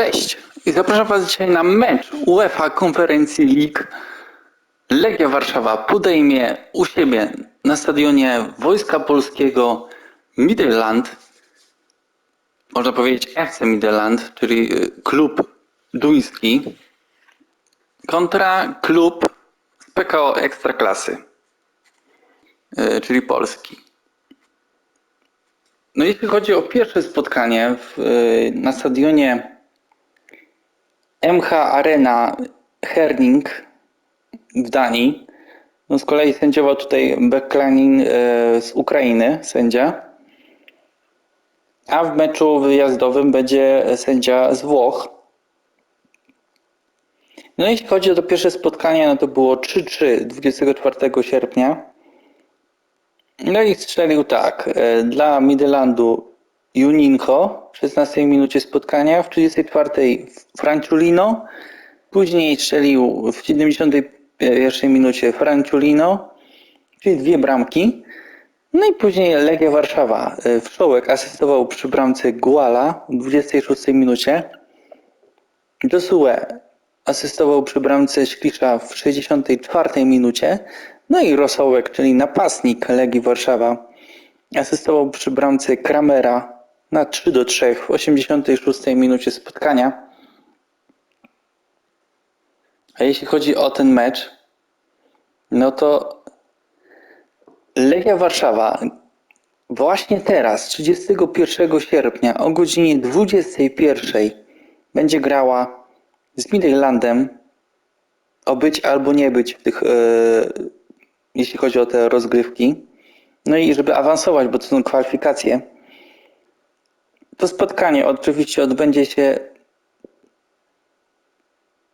Cześć i zapraszam Was dzisiaj na mecz UEFA Konferencji League. Legia Warszawa podejmie u siebie na stadionie Wojska Polskiego Midland, można powiedzieć FC Midland, czyli y, klub duński, kontra klub PKO Ekstraklasy, y, czyli Polski. No jeśli chodzi o pierwsze spotkanie w, y, na stadionie MH Arena Herning w Danii. No z kolei sędziował tutaj Beklanin e, z Ukrainy, sędzia. A w meczu wyjazdowym będzie sędzia z Włoch. No jeśli chodzi o to pierwsze spotkanie, no to było 3-3 24 sierpnia. No i strzelił tak. e, Dla Midlandu Juninho w 16 minucie spotkania, w 34 Franciulino, później strzelił w 71 minucie Franciulino, czyli dwie bramki. No i później Legia Warszawa. e, Wszołek asystował przy bramce Guala w 26 minucie. Josue asystował przy bramce Śklisza w 64 minucie. No i Rosołek, czyli napastnik Legii Warszawa, asystował przy bramce Kramera na 3 do 3 w 86 minucie spotkania. A jeśli chodzi o ten mecz, no to Legia Warszawa właśnie teraz, 31 sierpnia o godzinie 21 będzie grała z Midlandem o być albo nie być w tych, e, jeśli chodzi o te rozgrywki. No i żeby awansować, bo to są kwalifikacje, to spotkanie oczywiście odbędzie się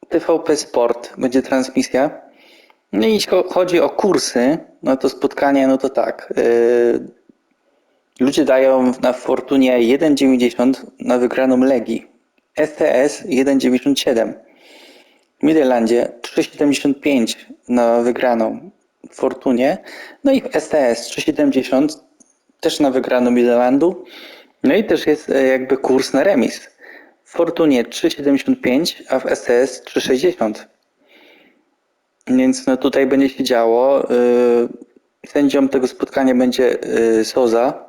TVP Sport, będzie transmisja. No i chodzi o kursy, no to spotkanie, no to tak. Yy, ludzie dają na Fortunie 1,90 na wygraną Legii. STS 1,97. W Midlandzie 3,75 na wygraną Fortunie. No i w STS 3,70 też na wygraną Midlandu. No i też jest e, jakby kurs na remis. W Fortunie 3,75, a w STS 3,60. Więc no tutaj będzie się działo. Yy, Sędzią tego spotkania będzie yy, Soza.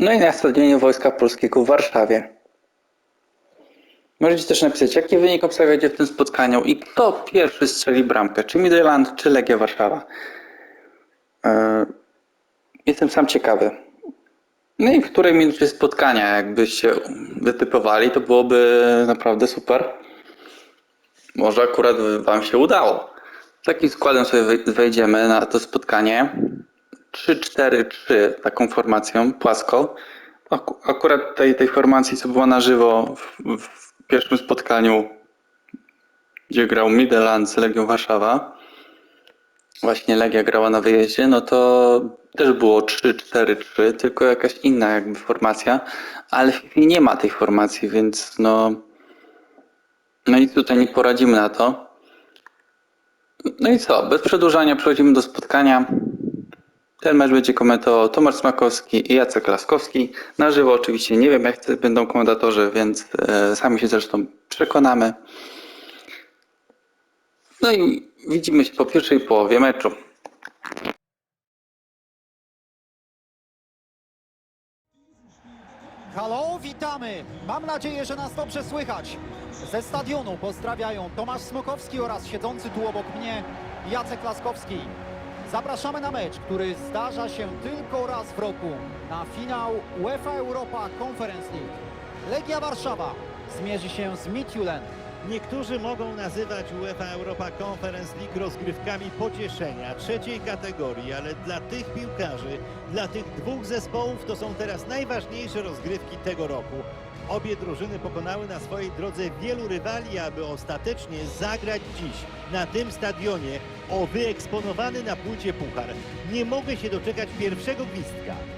No i na stadionie Wojska Polskiego w Warszawie. Możecie też napisać, jaki wynik obstawiacie w tym spotkaniu i kto pierwszy strzeli bramkę, czy Midland, czy Legia Warszawa. Jestem sam ciekawy. No i w której minucie spotkania, jakbyście wytypowali, to byłoby naprawdę super. Może akurat Wam się udało. Takim składem sobie wej- wejdziemy na to spotkanie. 3-4-3, taką formacją, płasko. Ak- Akurat tej, tej formacji, co była na żywo w, w pierwszym spotkaniu, gdzie grał Midland z Legią Warszawa, właśnie Legia grała na wyjeździe, no to też było 3-4-3, tylko jakaś inna jakby formacja, ale nie ma tej formacji, więc no, no nic tutaj nie poradzimy na to. No i co, bez przedłużania przechodzimy do spotkania. Ten mecz będzie komentował Tomasz Smakowski i Jacek Laskowski. Na żywo oczywiście nie wiem jak będą komentatorzy, więc e, sami się zresztą przekonamy. No i widzimy się po pierwszej połowie meczu. Halo, witamy! Mam nadzieję, że nas dobrze słychać. Ze stadionu pozdrawiają Tomasz Smokowski oraz siedzący tu obok mnie Jacek Laskowski. Zapraszamy na mecz, który zdarza się tylko raz w roku. Na finał UEFA Europa Conference League. Legia Warszawa zmierzy się z Midtjylland. Niektórzy mogą nazywać UEFA Europa Conference League rozgrywkami pocieszenia trzeciej kategorii, ale dla tych piłkarzy, dla tych dwóch zespołów to są teraz najważniejsze rozgrywki tego roku. Obie drużyny pokonały na swojej drodze wielu rywali, aby ostatecznie zagrać dziś na tym stadionie o wyeksponowany na płycie puchar. Nie mogę się doczekać pierwszego gwizdka.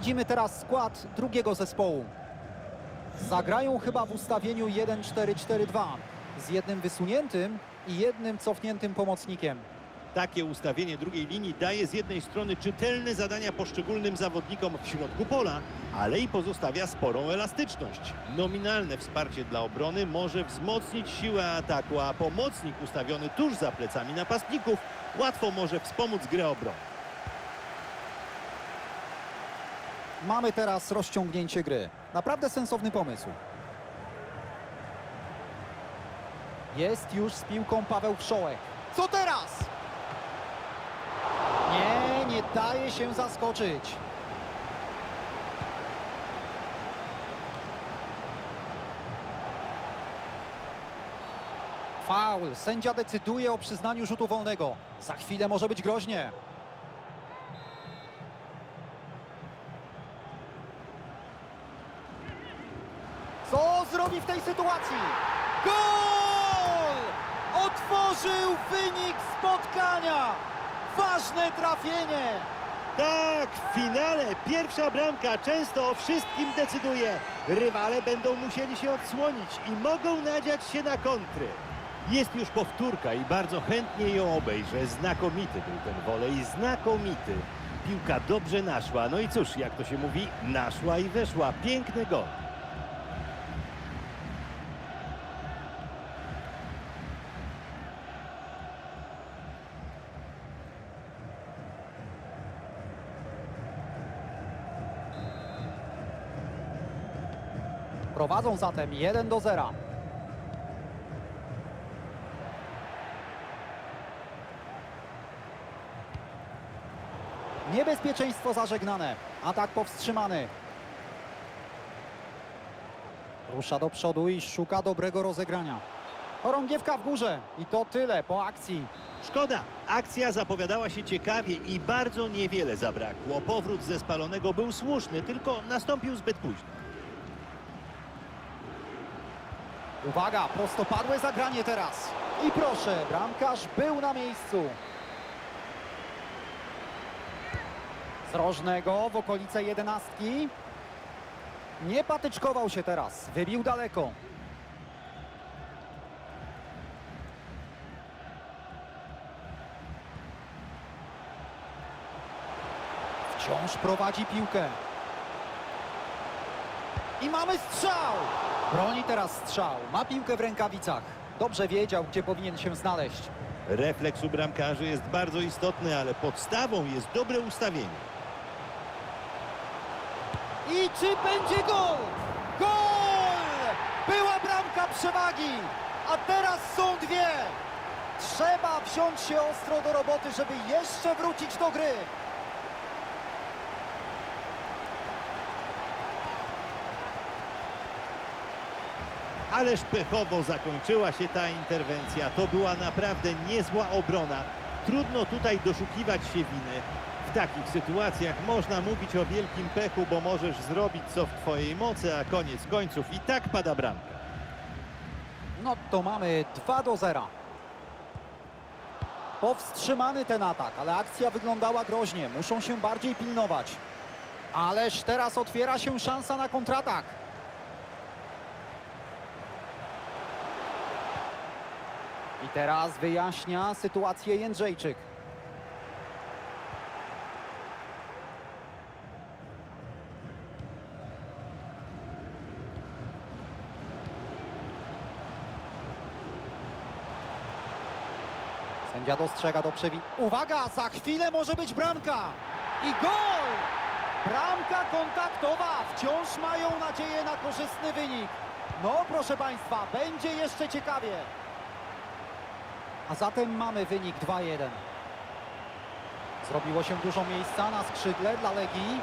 Widzimy teraz skład drugiego zespołu. Zagrają chyba w ustawieniu 1-4-4-2 z jednym wysuniętym i jednym cofniętym pomocnikiem. Takie ustawienie drugiej linii daje z jednej strony czytelne zadania poszczególnym zawodnikom w środku pola, ale i pozostawia sporą elastyczność. Nominalne wsparcie dla obrony może wzmocnić siłę ataku, a pomocnik ustawiony tuż za plecami napastników łatwo może wspomóc grę obrony. Mamy teraz rozciągnięcie gry. Naprawdę sensowny pomysł. Jest już z piłką Paweł Wszołek. Co teraz? Nie, nie daje się zaskoczyć. Faul. Sędzia decyduje o przyznaniu rzutu wolnego. Za chwilę może być groźnie. Co zrobi w tej sytuacji? Gol! Otworzył wynik spotkania! Ważne trafienie! Tak, w finale pierwsza bramka często o wszystkim decyduje. Rywale będą musieli się odsłonić i mogą nadziać się na kontry. Jest już powtórka i bardzo chętnie ją obejrzę. Znakomity był ten wolej, znakomity. Piłka dobrze naszła, no i cóż, jak to się mówi, naszła i weszła. Piękny gol. Prowadzą zatem 1 do 0. Niebezpieczeństwo zażegnane. Atak powstrzymany. Rusza do przodu i szuka dobrego rozegrania. Chorągiewka w górze i to tyle po akcji. Szkoda, akcja zapowiadała się ciekawie i bardzo niewiele zabrakło. Powrót ze spalonego był słuszny, tylko nastąpił zbyt późno. Uwaga, prostopadłe zagranie teraz. I proszę, bramkarz był na miejscu. Z rożnego w okolice jedenastki. Nie patyczkował się teraz, wybił daleko. Wciąż prowadzi piłkę. I mamy strzał! Broni teraz strzał. Ma piłkę w rękawicach. Dobrze wiedział, gdzie powinien się znaleźć. Refleks u bramkarzy jest bardzo istotny, ale podstawą jest dobre ustawienie. I czy będzie gol? Gol! Była bramka przewagi, a teraz są dwie. Trzeba wziąć się ostro do roboty, żeby jeszcze wrócić do gry. Ależ pechowo zakończyła się ta interwencja. To była naprawdę niezła obrona. Trudno tutaj doszukiwać się winy. W takich sytuacjach można mówić o wielkim pechu, bo możesz zrobić co w twojej mocy, a koniec końców i tak pada bramka. No to mamy 2 do 0. Powstrzymany ten atak, ale akcja wyglądała groźnie. Muszą się bardziej pilnować. Ależ teraz otwiera się szansa na kontratak. Teraz wyjaśnia sytuację Jędrzejczyk. Sędzia dostrzega do przewin. Uwaga, za chwilę może być bramka. I gol! Bramka kontaktowa. Wciąż mają nadzieję na korzystny wynik. No, proszę Państwa, będzie jeszcze ciekawie. A zatem mamy wynik 2-1. Zrobiło się dużo miejsca na skrzydle dla Legii.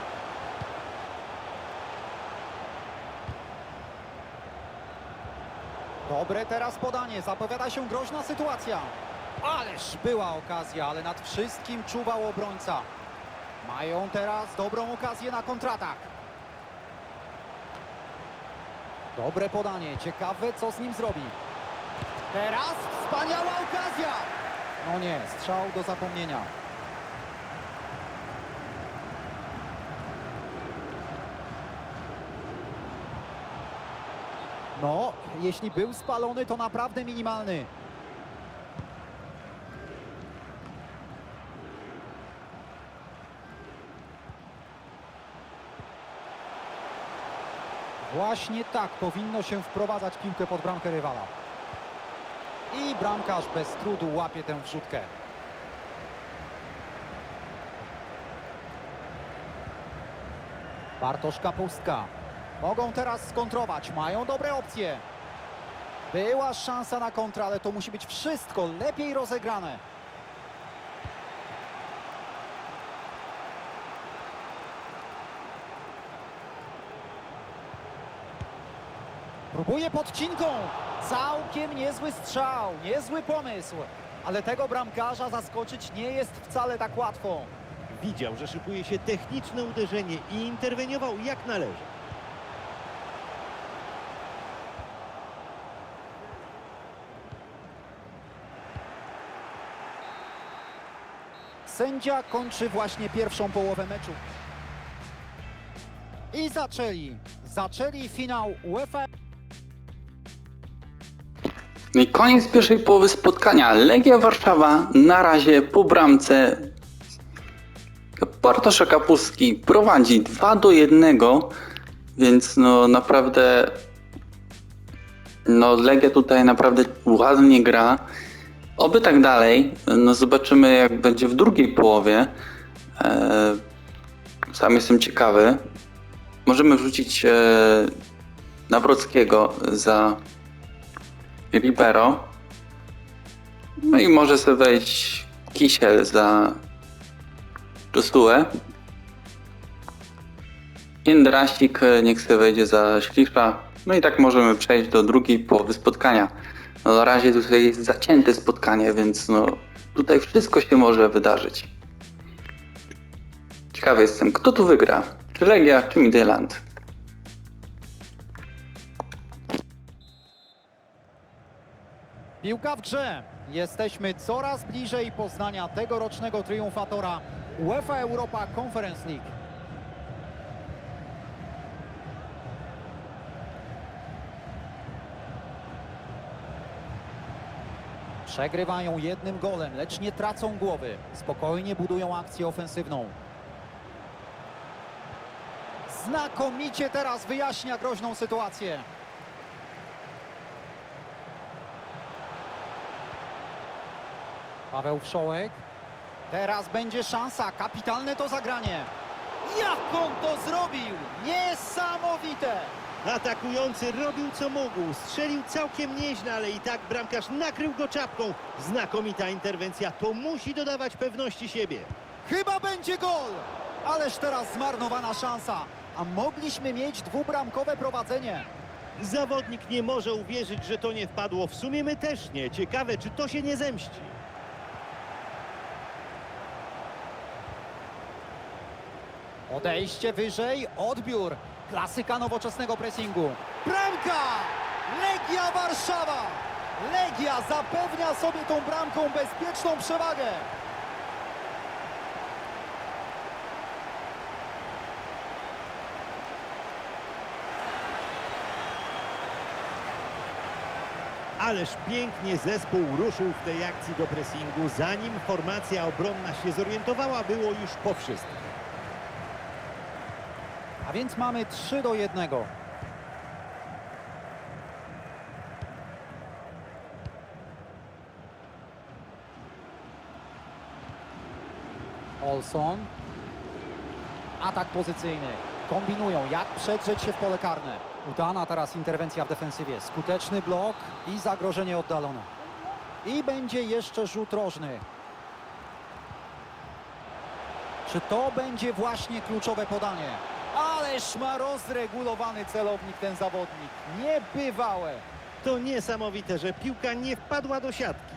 Dobre teraz podanie, zapowiada się groźna sytuacja. Ależ była okazja, ale nad wszystkim czuwał obrońca. Mają teraz dobrą okazję na kontratak. Dobre podanie, ciekawe co z nim zrobi. Teraz wspaniała okazja! No nie, strzał do zapomnienia. No, jeśli był spalony, to naprawdę minimalny. Właśnie tak powinno się wprowadzać piłkę pod bramkę rywala. I bramkarz bez trudu łapie tę wrzutkę. Bartosz Kapustka. Mogą teraz skontrować, mają dobre opcje. Była szansa na kontrę, ale to musi być wszystko lepiej rozegrane. Próbuje podcinką. Całkiem niezły strzał, niezły pomysł. Ale tego bramkarza zaskoczyć nie jest wcale tak łatwo. Widział, że szykuje się techniczne uderzenie i interweniował jak należy. Sędzia kończy właśnie pierwszą połowę meczu. I zaczęli. Zaczęli finał UEFA. No i koniec pierwszej połowy spotkania. Legia Warszawa na razie po bramce Bartosza Kapustki prowadzi 2 do 1, więc no naprawdę no Legia tutaj naprawdę ładnie gra. Oby tak dalej. No zobaczymy jak będzie w drugiej połowie. E, sam jestem ciekawy. Możemy wrzucić e, Nawrockiego za Libero. No i może sobie wejść Kisiel za Josuę. Jędrasik niech sobie wejdzie za Ślisza. No i tak możemy przejść do drugiej połowy spotkania. No na razie tutaj jest zacięte spotkanie, więc no tutaj wszystko się może wydarzyć. Ciekawy jestem, kto tu wygra? Czy Legia, czy Midland? Piłka w grze. Jesteśmy coraz bliżej poznania tegorocznego triumfatora UEFA Europa Conference League. Przegrywają jednym golem, lecz nie tracą głowy. Spokojnie budują akcję ofensywną. Znakomicie teraz wyjaśnia groźną sytuację. Paweł Wszołek. Teraz będzie szansa. Kapitalne to zagranie. Jak on to zrobił? Niesamowite! Atakujący robił co mógł, strzelił całkiem nieźle, ale i tak bramkarz nakrył go czapką. Znakomita interwencja, to musi dodawać pewności siebie. Chyba będzie gol! Ależ teraz zmarnowana szansa. A mogliśmy mieć dwubramkowe prowadzenie. Zawodnik nie może uwierzyć, że to nie wpadło. W sumie my też nie. Ciekawe, czy to się nie zemści. Odejście wyżej, odbiór. Klasyka nowoczesnego pressingu. Bramka! Legia Warszawa! Legia zapewnia sobie tą bramką bezpieczną przewagę. Ależ pięknie zespół ruszył w tej akcji do pressingu. Zanim formacja obronna się zorientowała, było już po wszystkim. Więc mamy 3 do 1. Olson. Atak pozycyjny. Kombinują, jak przedrzeć się w pole karne. Udana teraz interwencja w defensywie. Skuteczny blok i zagrożenie oddalone. I będzie jeszcze rzut rożny. Czy to będzie właśnie kluczowe podanie? Ależ ma rozregulowany celownik ten zawodnik. Niebywałe. To niesamowite, że piłka nie wpadła do siatki.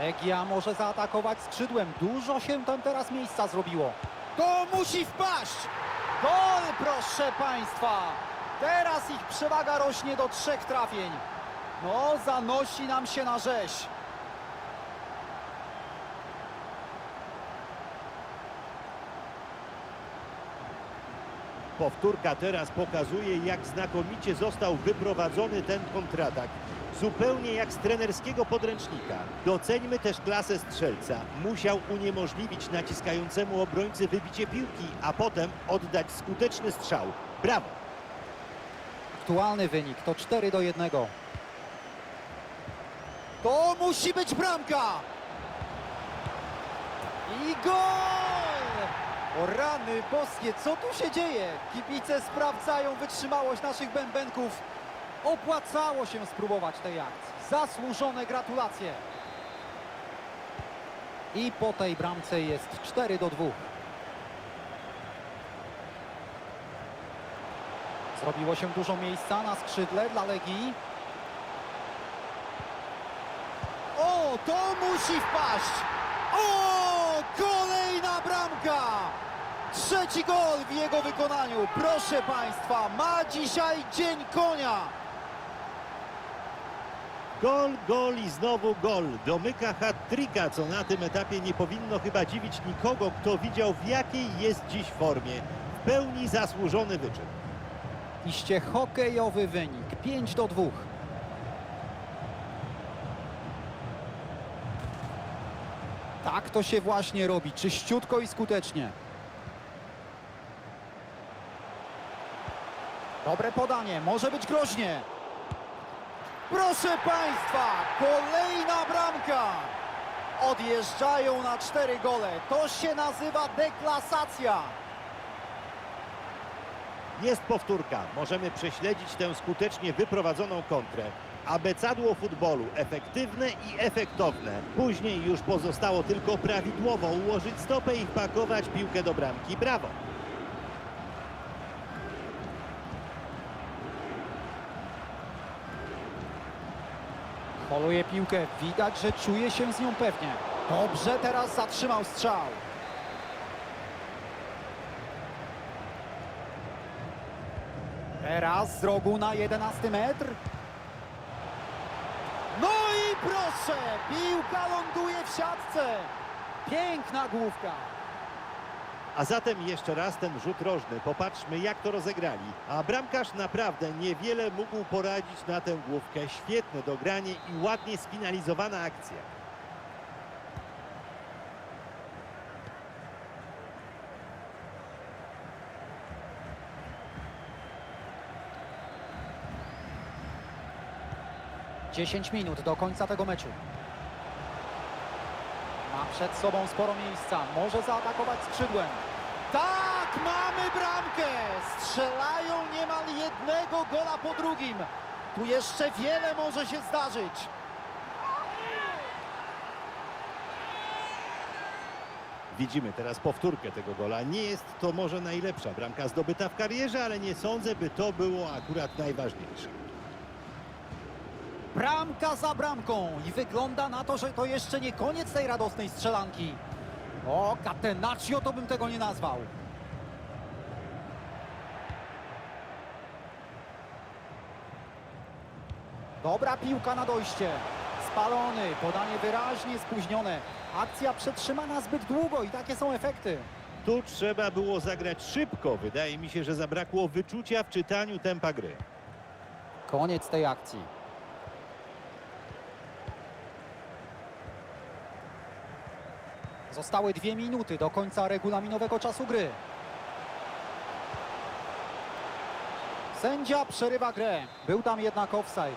Legia może zaatakować skrzydłem. Dużo się tam teraz miejsca zrobiło. To musi wpaść! Gol, proszę Państwa! Teraz ich przewaga rośnie do trzech trafień. No, zanosi nam się na rzeź. Powtórka teraz pokazuje, jak znakomicie został wyprowadzony ten kontratak. Zupełnie jak z trenerskiego podręcznika. Doceńmy też klasę strzelca. Musiał uniemożliwić naciskającemu obrońcy wybicie piłki, a potem oddać skuteczny strzał. Brawo! Aktualny wynik to 4 do 1. To musi być bramka! I gol! O rany boskie, co tu się dzieje? Kibice sprawdzają wytrzymałość naszych bębenków. Opłacało się spróbować tej akcji. Zasłużone gratulacje. I po tej bramce jest 4 do 2. Zrobiło się dużo miejsca na skrzydle dla Legii. O, to musi wpaść! O, bramka! Trzeci gol w jego wykonaniu. Proszę Państwa, ma dzisiaj dzień konia. Gol, gol i znowu gol. Domyka hat-tricka, co na tym etapie nie powinno chyba dziwić nikogo, kto widział w jakiej jest dziś formie. W pełni zasłużony wyczyn. Iście hokejowy wynik 5 do 2. Tak to się właśnie robi, czyściutko i skutecznie. Dobre podanie, może być groźnie. Proszę Państwa, kolejna bramka. Odjeżdżają na cztery gole. To się nazywa deklasacja. Jest powtórka. Możemy prześledzić tę skutecznie wyprowadzoną kontrę. Abecadło futbolu efektywne i efektowne. Później już pozostało tylko prawidłowo ułożyć stopę i wpakować piłkę do bramki. Brawo! Poluje piłkę, widać, że czuje się z nią pewnie. Dobrze teraz zatrzymał strzał. Teraz z rogu na 11 metr. No i proszę, piłka ląduje w siatce. Piękna główka. A zatem jeszcze raz ten rzut rożny. Popatrzmy jak to rozegrali. A bramkarz naprawdę niewiele mógł poradzić na tę główkę. Świetne dogranie i ładnie sfinalizowana akcja. Dziesięć minut do końca tego meczu. Przed sobą sporo miejsca. Może zaatakować skrzydłem. Tak, mamy bramkę! Strzelają niemal jednego gola po drugim. Tu jeszcze wiele może się zdarzyć. Widzimy teraz powtórkę tego gola. Nie jest to może najlepsza bramka zdobyta w karierze, ale nie sądzę, by to było akurat najważniejsze. Bramka za bramką i wygląda na to, że to jeszcze nie koniec tej radosnej strzelanki. O, Catenaccio to bym tego nie nazwał. Dobra piłka na dojście. Spalony, podanie wyraźnie spóźnione. Akcja przetrzymana zbyt długo i takie są efekty. Tu trzeba było zagrać szybko. Wydaje mi się, że zabrakło wyczucia w czytaniu tempa gry. Koniec tej akcji. Zostały dwie minuty do końca regulaminowego czasu gry. Sędzia przerywa grę. Był tam jednak offside.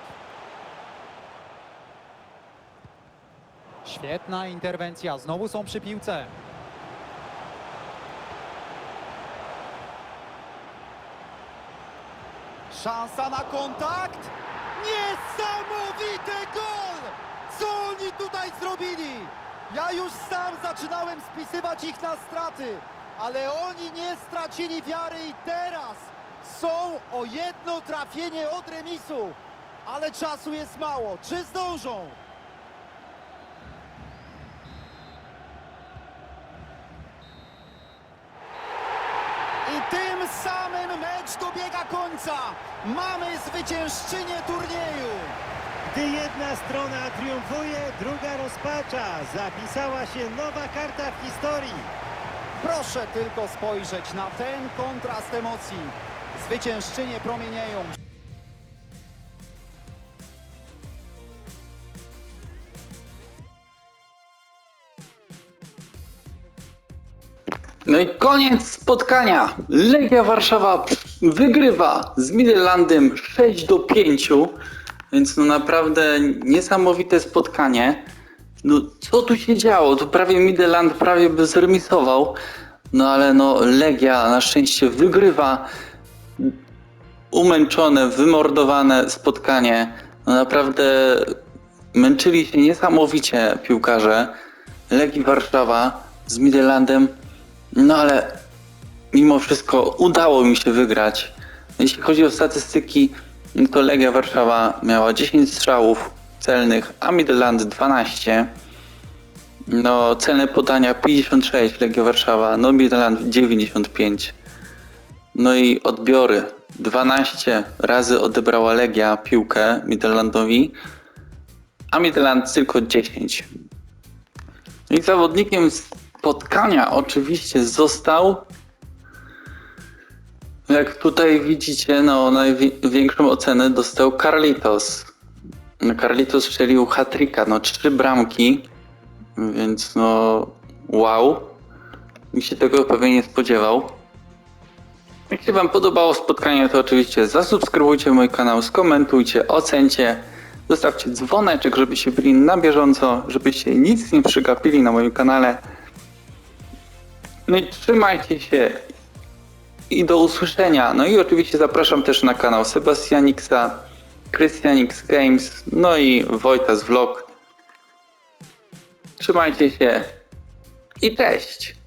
Świetna interwencja, znowu są przy piłce. Szansa na kontakt! Niesamowity gol! Co oni tutaj zrobili? Ja już sam zaczynałem spisywać ich na straty, ale oni nie stracili wiary i teraz są o jedno trafienie od remisu. Ale czasu jest mało. Czy zdążą? I tym samym mecz dobiega końca. Mamy zwyciężczynię turnieju. Gdy jedna strona triumfuje, druga rozpacza. Zapisała się nowa karta w historii. Proszę tylko spojrzeć na ten kontrast emocji. Zwyciężczynie promienieją. No i koniec spotkania. Legia Warszawa wygrywa z Midlandem 6 do 5. Więc no naprawdę niesamowite spotkanie. No co tu się działo? To prawie Midland prawie by zremisował. No ale no Legia na szczęście wygrywa. Umęczone, wymordowane spotkanie. No naprawdę męczyli się niesamowicie piłkarze Legii Warszawa z Midlandem. No ale mimo wszystko udało mi się wygrać. Jeśli chodzi o statystyki, to Legia Warszawa miała 10 strzałów celnych, a Midland 12. No, celne podania 56, Legia Warszawa, no Midland 95. No i odbiory 12 razy odebrała Legia piłkę Midlandowi, a Midland tylko 10. No I zawodnikiem spotkania oczywiście został, jak tutaj widzicie, no największą ocenę dostał Carlitos. No, Carlitos strzelił hat-tricka, no trzy bramki, więc no wow. Mi się tego pewnie nie spodziewał. Jak się Wam podobało spotkanie, to oczywiście zasubskrybujcie mój kanał, skomentujcie, ocencie, zostawcie dzwoneczek, żebyście byli na bieżąco, żebyście nic nie przegapili na moim kanale. No i trzymajcie się i do usłyszenia. No i oczywiście zapraszam też na kanał Sebastianiksa, Christianix Games, no i Wojtas Vlog. Trzymajcie się i cześć!